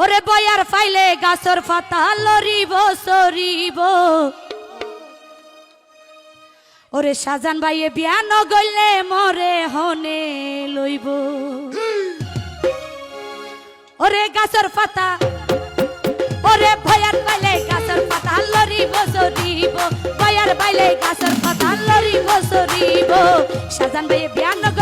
ওরে বয়ার ফাইলে গাছর ফাতা লরিব, সরিব। ওরে সাজান ভাইয়ে, বিয়া নগইলে মরে হনে লইব। ওরে গাছর পাতা, ওরে ভয়ার বাইলে গাছর পাতা লরিব, সরিব। ভয়ার বাইলে গাছর পাতা লরিব, সরিব। সাজান ভাইয়ে, বিয়া নগইলে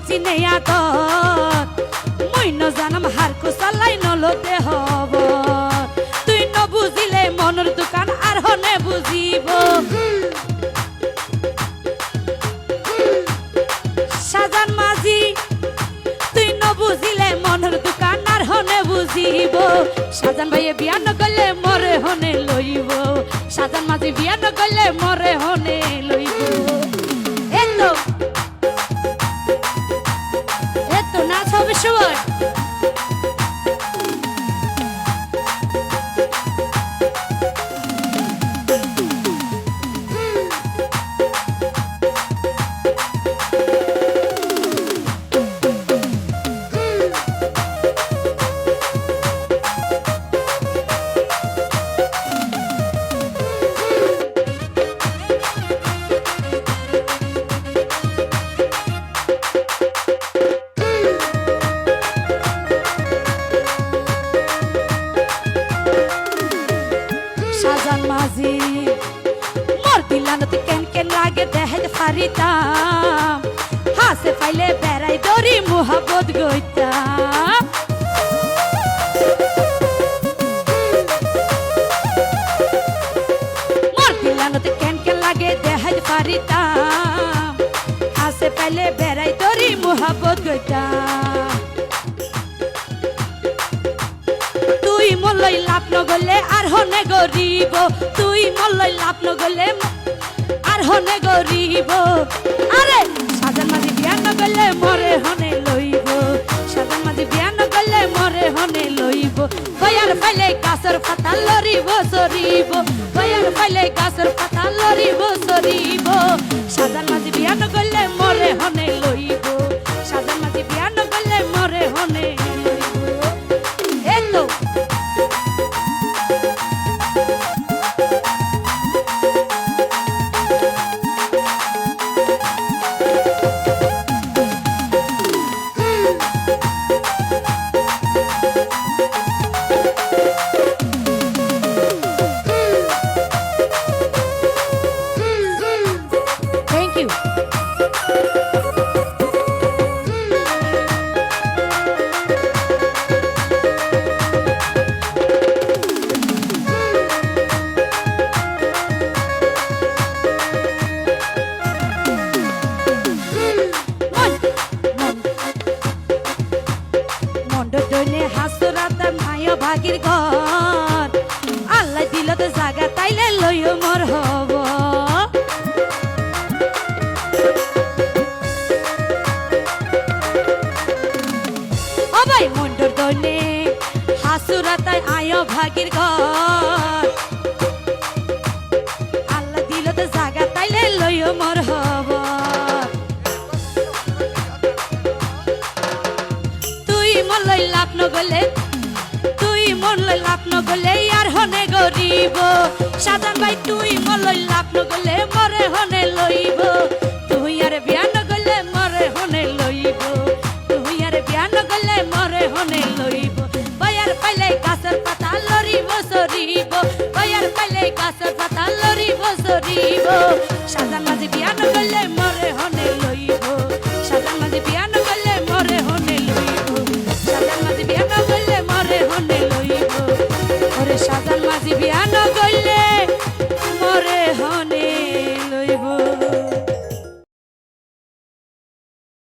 গজিনে আদত মই নজানাম হার কুসালাই নলতে হব। তুই ন বুঝিলে মনের দোকান আর হনে বুঝিব সাজান মাঝি তুই ন বুঝিলে মনের দোকান আর হনে বুঝিব সাজান ভাইয়ে বিয়া নগলে মরে হনে লইব। সাজান মাঝি বিয়া নগলে মরে হনে লইব। permission. দেহেজ ফারিতাম হাসে পাইলে বেড়াই দরি মোহাবত গইতাম। মোর কেন কেন লাগে দেহেজ ফারিতাম হাসে পাইলে বেড়াই দরি মোহাবত গইতাম। তুই মলই লাভ নগলে আর হনে গরিব। তুই মলই লাভ নগলে আর হনে গরিব। আরে, সাজান মাঝি বিয়া নগলে মরে হনে লইব। সাজান মাঝি বিয়া নগলে মরে হনে লইব। বয়ার পাইলে গাছের পাতা লরিব, সরিব। বয়ার পাইলে গাছের পাতা মন্ডনে হাসরাত মায় ভাগির ঘর। আল্লাহ দিলত জাগা, তাইলে লইও মর হব। অবাই মন্ডর দনে হাসুরাতায় আয় ভাগির ঘর। গরিব সাদ ভাই তুই মলই লাভ নগলে মরে হনে লইব। তুই আর বিয়া নগলে মরে হনে লইব। তুই আর বিয়া নগলে মরে হনে লইব। বয়ার পাইলে গাছের পাতা লরিব, সরিব। বয়ার পাইলে গাছের পাতা লরিব, সরিব। সাজান মাঝে বিয়া নগলে